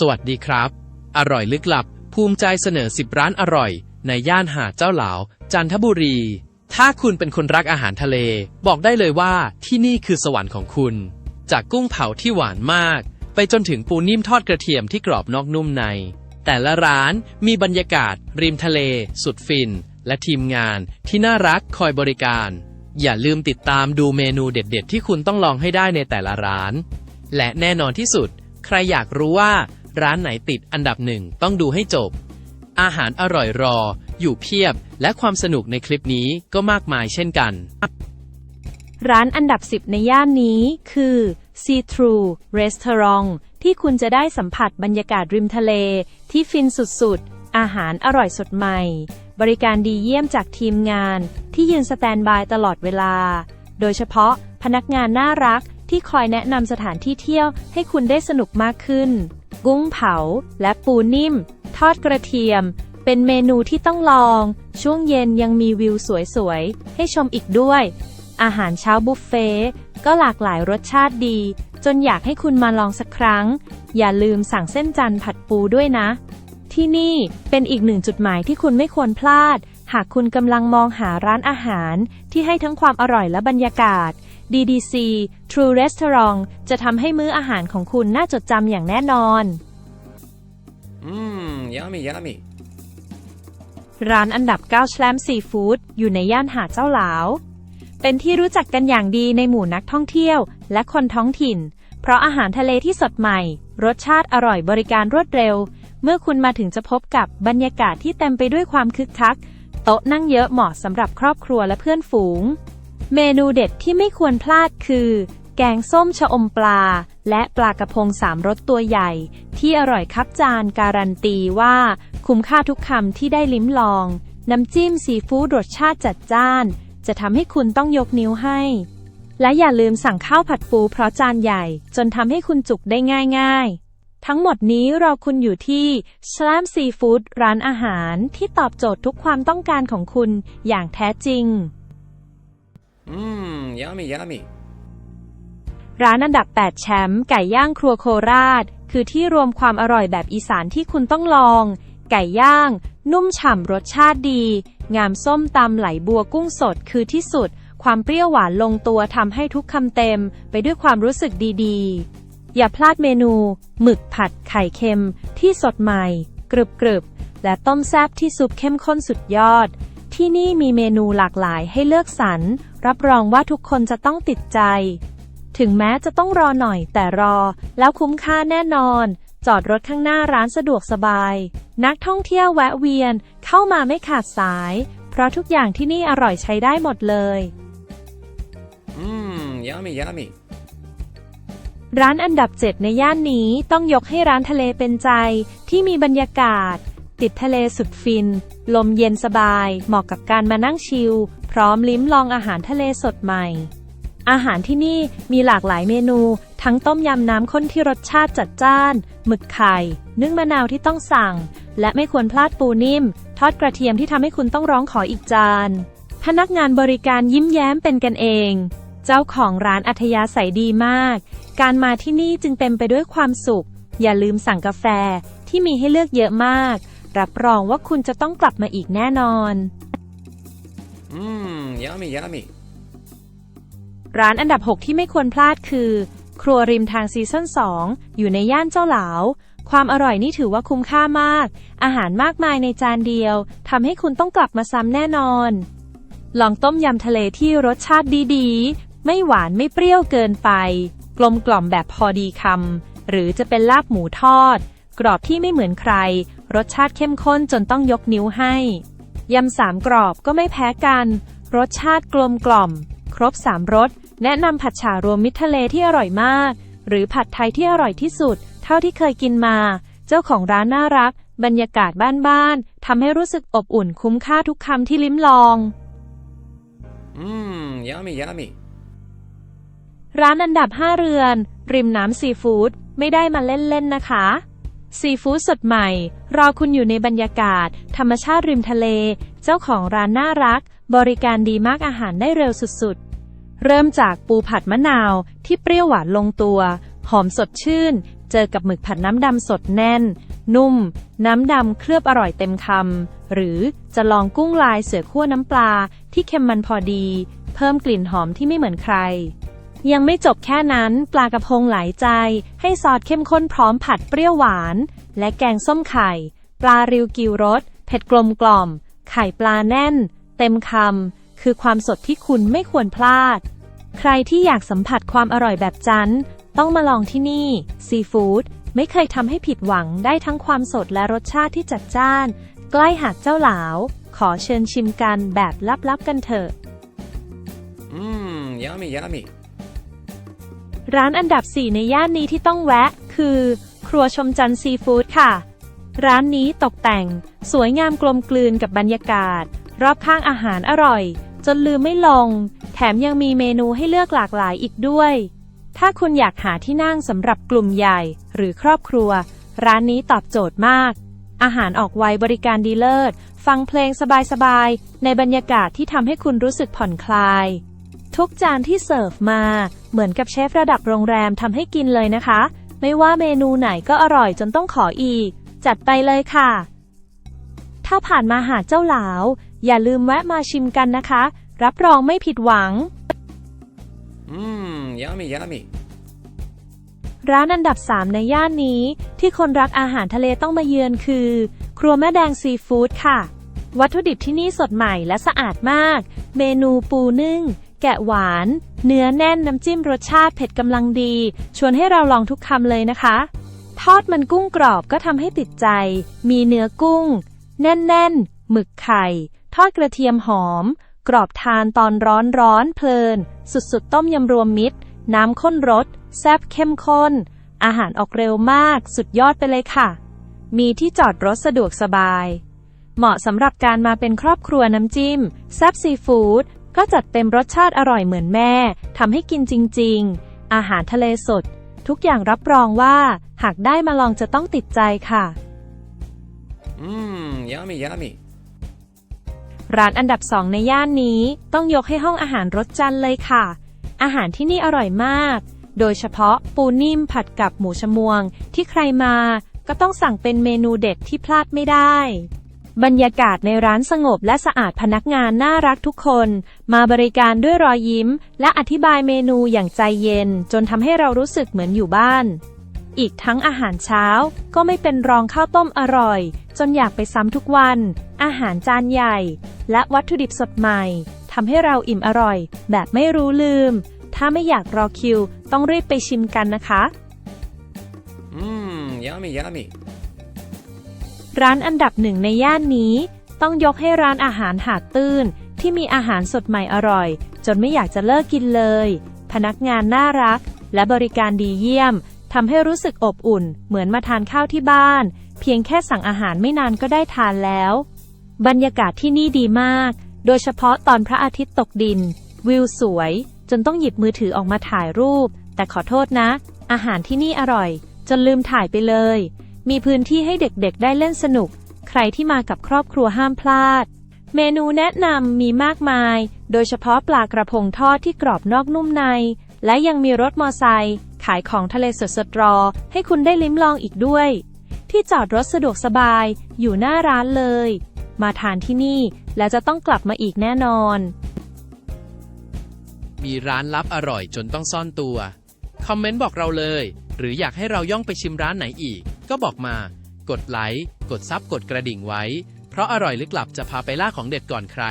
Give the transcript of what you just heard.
สวัสดีครับ อร่อยลึกลับ ภูมิใจเสนอ 10 ร้านอร่อย ในย่านหาดเจ้าหลาว จันทบุรี ถ้าคุณเป็นคนรักอาหารทะเล บอกได้เลยว่าที่นี่คือสวรรค์ของคุณ จากกุ้งเผาที่หวานมาก ไปจนถึงปูนิ่มทอดกระเทียมที่กรอบนอกนุ่มใน แต่ละร้านมีบรรยากาศ ริมทะเล สุดฟิน และทีมงานที่น่ารักคอยบริการ อย่าลืมติดตามดูเมนูเด็ด ๆ ที่คุณต้องลองให้ได้ในแต่ละร้าน และแน่นอนที่สุด ใครอยากรู้ว่า ร้านไหนติดอันดับหนึ่งต้องดูให้จบ อาหารอร่อยรอ อยู่เพียบ และความสนุกในคลิปนี้ก็มากมายเช่นกัน ร้านอันดับ 10 ในย่านนี้คือ See Through Restaurant ที่คุณจะได้สัมผัสบรรยากาศริมทะเล ที่ฟินสุดๆ อาหารอร่อยสดใหม่ บริการดีเยี่ยมจากทีมงาน ที่ยืนสแตนบายตลอดเวลา โดยเฉพาะพนักงานน่ารักที่คอยแนะนำสถานที่เที่ยวให้คุณได้สนุกมากขึ้น กุ้งเผา และปูนิ่ม ทอดกระเทียม เป็นเมนูที่ต้องลอง ช่วงเย็นยังมีวิวสวยๆ ให้ชมอีกด้วย อาหารเช้าบุฟเฟ่ต์ก็หลากหลายรสชาติดี จนอยากให้คุณมาลองสักครั้ง อย่าลืมสั่งเส้นจันทร์ผัดปูด้วยนะ ที่นี่เป็นอีกหนึ่งจุดหมายที่คุณไม่ควรพลาด หากคุณกำลังมองหาร้านอาหาร ที่ให้ทั้งความอร่อยและบรรยากาศ DDC True Restaurant จะทำให้มื้ออาหารของคุณน่าจดจำอย่างแน่นอน Mmm, yummy, yummy. ร้านอันดับ9แชลมซีฟู้ดอยู่ในย่านหาดเจ้าหลาว เป็นที่รู้จักกันอย่างดีในหมู่นักท่องเที่ยวและคนท้องถิ่น เพราะอาหารทะเลที่สดใหม่ รสชาติอร่อยบริการรวดเร็ว เมื่อคุณมาถึงจะพบกับบรรยากาศที่เต็มไปด้วยความคึกคัก โต๊ะนั่งเยอะเหมาะสำหรับครอบครัวและเพื่อนฝูง เมนูเด็ดที่ไม่ควรพลาดคือ แกงส้มชะอมปลา และปลากระพงสามรสตัวใหญ่ ที่อร่อยครับจานการันตีว่า คุ้มค่าทุกคำที่ได้ลิ้มลอง น้ำจิ้มซีฟู้ดรสชาติจัดจ้าน จะทำให้คุณต้องยกนิ้วให้ และอย่าลืมสั่งข้าวผัดปูเพราะจานใหญ่ จนทำให้คุณจุกได้ง่าย ๆทั้งหมดนี้รอคุณอยู่ที่ชลมซีฟู้ดร้านอาหารที่ตอบโจทย์ทุกความต้องการของคุณอย่างแท้จริง Mmm, yummy, yummy. ร้านอันดับ 8 แชมป์ไก่ย่างครัวโคราช คือที่รวมความอร่อยแบบอีสานที่คุณต้องลอง ไก่ย่าง นุ่มฉ่ำรสชาติดี งามส้มตำไหลบัวกุ้งสดคือที่สุด ความเปรี้ยวหวานลงตัวทำให้ทุกคำเต็ม ไปด้วยความรู้สึกดีๆ อย่าพลาดเมนู หมึกผัดไข่เค็ม ที่สดใหม่ กรึบๆ และต้มแซบที่ซุปเข้มข้นสุดยอด ที่นี่มีเมนูหลากหลายให้เลือกสรร รับรองว่าทุกคนจะต้องติดใจ ถึงแม้จะต้องรอหน่อยแต่รอ แล้วคุ้มค่าแน่นอน จอดรถข้างหน้าร้านสะดวกสบาย นักท่องเที่ยวแวะเวียนเข้ามาไม่ขาดสาย เพราะทุกอย่างที่นี่อร่อยใช้ได้หมดเลย Mmm, yummy, yummy. ร้านอันดับ 7 ในย่านนี้ต้องยกให้ร้านทะเลเป็นใจที่มีบรรยากาศ ติดทะเลสุดฟิน ลมเย็นสบาย เหมาะกับการมานั่งชิล พร้อมลิ้มลองอาหารทะเลสดใหม่ อาหารที่นี่มีหลากหลายเมนู ทั้งต้มยำน้ำข้นที่รสชาติจัดจ้าน หมึกไข่ นึ่งมะนาวที่ต้องสั่ง และไม่ควรพลาดปูนิ่ม ทอดกระเทียมที่ทำให้คุณต้องร้องขออีกจาน พนักงานบริการยิ้มแย้มเป็นกันเอง เจ้าของร้านอัธยาศัยดีมาก การมาที่นี่จึงเต็มไปด้วยความสุข อย่าลืมสั่งกาแฟที่มีให้เลือกเยอะมาก รับรองว่าคุณจะต้องกลับมาอีกแน่นอน Mmm, yummy, yummy. ร้านอันดับ 6 ที่ไม่ควรพลาดคือ ครัวริมทางซีซั่น2 อยู่ในย่านเจ้าหลาว ความอร่อยนี่ถือว่าคุ้มค่ามาก อาหารมากมายในจานเดียวทำให้คุณต้องกลับมาซ้ำแน่นอน ลองต้มยำทะเลที่รสชาติดีๆ ไม่หวานไม่เปรี้ยวเกินไป กลมกล่อมแบบพอดีคำหรือจะเป็นลาบหมูทอด กรอบที่ไม่เหมือนใคร รสชาติเข้มข้นจนต้องยกนิ้วให้ ยำสามกรอบก็ไม่แพ้กัน รสชาติกลมกล่อม ครบสามรส แนะนำผัดฉ่ารวมมิตรทะเลที่อร่อยมาก หรือผัดไทยที่อร่อยที่สุด เท่าที่เคยกินมา เจ้าของร้านน่ารัก บรรยากาศบ้านๆทำให้รู้สึกอบอุ่นคุ้มค่าทุกคำที่ลิ้มลอง Mmm, yummy, yummy. ร้านอันดับ 5 เรือน ริมน้ำซีฟู้ดไม่ได้มาเล่นๆนะคะ ซีฟู้ดสดใหม่ รอคุณอยู่ในบรรยากาศ ธรรมชาติริมทะเล เจ้าของร้านน่ารัก บริการดีมากอาหารได้เร็วสุดๆ เริ่มจากปูผัดมะนาว ที่เปรี้ยวหวานลงตัว หอมสดชื่น เจอกับหมึกผัดน้ำดำสดแน่น นุ่ม น้ำดำเคลือบอร่อยเต็มคำหรือจะลองกุ้งลายเสือขั้วน้ำปลา ที่เค็มมันพอดี เพิ่มกลิ่นหอมที่ไม่เหมือนใคร ยังไม่จบแค่นั้นปลากระพงหลายใจ ให้ซอสเข้มข้นพร้อมผัดเปรี้ยวหวาน และแกงส้มไข่ ปลาริวกิวรสเผ็ดกลมกล่อม ไข่ปลาแน่น เต็มคำคือความสดที่คุณไม่ควรพลาด ใครที่อยากสัมผัสความอร่อยแบบจันต้องมาลองที่นี่ซีฟู้ดไม่เคยทำให้ผิดหวังได้ทั้งความสดและรสชาติที่จัดจ้าน ใกล้หาดเจ้าหลาว ขอเชิญชิมกันแบบลับๆกันเถอะ Mmm, yummy, yummy. ร้านอันดับ 4 ในย่านนี้ที่ต้องแวะ คือ ครัวชมจันทร์ซีฟู้ดค่ะ ร้านนี้ตกแต่ง สวยงามกลมกลืนกับบรรยากาศ รอบข้างอาหารอร่อย จนลืมไม่ลง แถมยังมีเมนูให้เลือกหลากหลายอีกด้วย ถ้าคุณอยากหาที่นั่งสำหรับกลุ่มใหญ่ หรือครอบครัว ร้านนี้ตอบโจทย์มาก อาหารออกไวบริการดีเลิศ ฟังเพลงสบายๆ ในบรรยากาศที่ทำให้คุณรู้สึกผ่อนคลาย ทุกจานที่เสิร์ฟมา เหมือนกับเชฟระดับโรงแรมทำให้กินเลยนะคะ ไม่ว่าเมนูไหนก็อร่อยจนต้องขออีก จัดไปเลยค่ะ ถ้าผ่านมาหาดเจ้าหลาว อย่าลืมแวะมาชิมกันนะคะ รับรองไม่ผิดหวัง Mmm, yummy, yummy. ร้านอันดับ 3 ในย่านนี้ ที่คนรักอาหารทะเลต้องมาเยือนคือ ครัวแม่แดงซีฟู้ดค่ะ วัตถุดิบที่นี่สดใหม่และสะอาดมาก เมนูปูนึ่งแกะหวาน เนื้อแน่นน้ำจิ้มรสชาติเผ็ดกำลังดี ชวนให้เราลองทุกคำเลยนะคะ ทอดมันกุ้งกรอบก็ทำให้ติดใจ มีเนื้อกุ้ง แน่นๆหมึกไข่ ทอดกระเทียมหอม กรอบทานตอนร้อนร้อนๆเพลิน สุดๆ ต้มยำรวมมิตร น้ำข้นรสแซ่บเข้มข้น อาหารออกเร็วมากสุดยอดไปเลยค่ะ มีที่จอดรถสะดวกสบายเหมาะสำหรับการมาเป็นครอบครัวน้ำจิ้มแซ่บซีฟู้ด ก็จัดเต็มรสชาติอร่อยเหมือนแม่ทำให้กินจริง ๆ อาหารทะเลสด ทุกอย่างรับรองว่า หากได้มาลองจะต้องติดใจค่ะ Mmm, yummy, yummy. ร้านอันดับสองในย่านนี้ต้องยกให้ห้องอาหารรสจันทร์เลยค่ะ อาหารที่นี่อร่อยมาก โดยเฉพาะปูนิ่มผัดกับหมูชะมวงที่ใครมาก็ต้องสั่งเป็นเมนูเด็ดที่พลาดไม่ได้ บรรยากาศในร้านสงบและสะอาดพนักงานน่ารักทุกคน มาบริการด้วยรอยยิ้ม และอธิบายเมนูอย่างใจเย็น จนทำให้เรารู้สึกเหมือนอยู่บ้าน อีกทั้งอาหารเช้า ก็ไม่เป็นรองข้าวต้มอร่อย จนอยากไปซ้ำทุกวัน อาหารจานใหญ่ และวัตถุดิบสดใหม่ทำให้เราอิ่มอร่อย แบบไม่รู้ลืม ถ้าไม่อยากรอคิว ต้องรีบไปชิมกันนะคะ Mmm, yummy, yummy. ร้านอันดับหนึ่งในย่านนี้ ต้องยกให้ร้านอาหารหาดตื้น ที่มีอาหารสดใหม่อร่อย จนไม่อยากจะเลิกกินเลย พนักงานน่ารัก และบริการดีเยี่ยมทำให้รู้สึกอบอุ่น เหมือนมาทานข้าวที่บ้าน เพียงแค่สั่งอาหารไม่นานก็ได้ทานแล้ว บรรยากาศที่นี่ดีมาก โดยเฉพาะตอนพระอาทิตย์ตกดิน วิวสวย จนต้องหยิบมือถือออกมาถ่ายรูป แต่ขอโทษนะ อาหารที่นี่อร่อย จนลืมถ่ายไปเลย มีพื้นที่ให้เด็กๆ ได้เล่นสนุก ใครที่มากับครอบครัวห้ามพลาด เมนูแนะนำมีมากมาย โดยเฉพาะปลากระพงทอดที่กรอบนอกนุ่มใน และยังมีรถมอไซค์ขายของทะเลสดๆรอ ให้คุณได้ลิ้มลองอีกด้วย ที่จอดรถสะดวกสบายอยู่หน้าร้านเลย มาทานที่นี่และจะต้องกลับมาอีกแน่นอน มีร้านลับอร่อยจนต้องซ่อนตัว คอมเมนต์บอกเราเลย หรืออยากให้เราย่องไปชิมร้านไหนอีก ก็บอกมา กดไลค์ กดซับกดกระดิ่งไว้ เพราะอร่อยลึกลับจะพาไปล่าของเด็ดก่อนใคร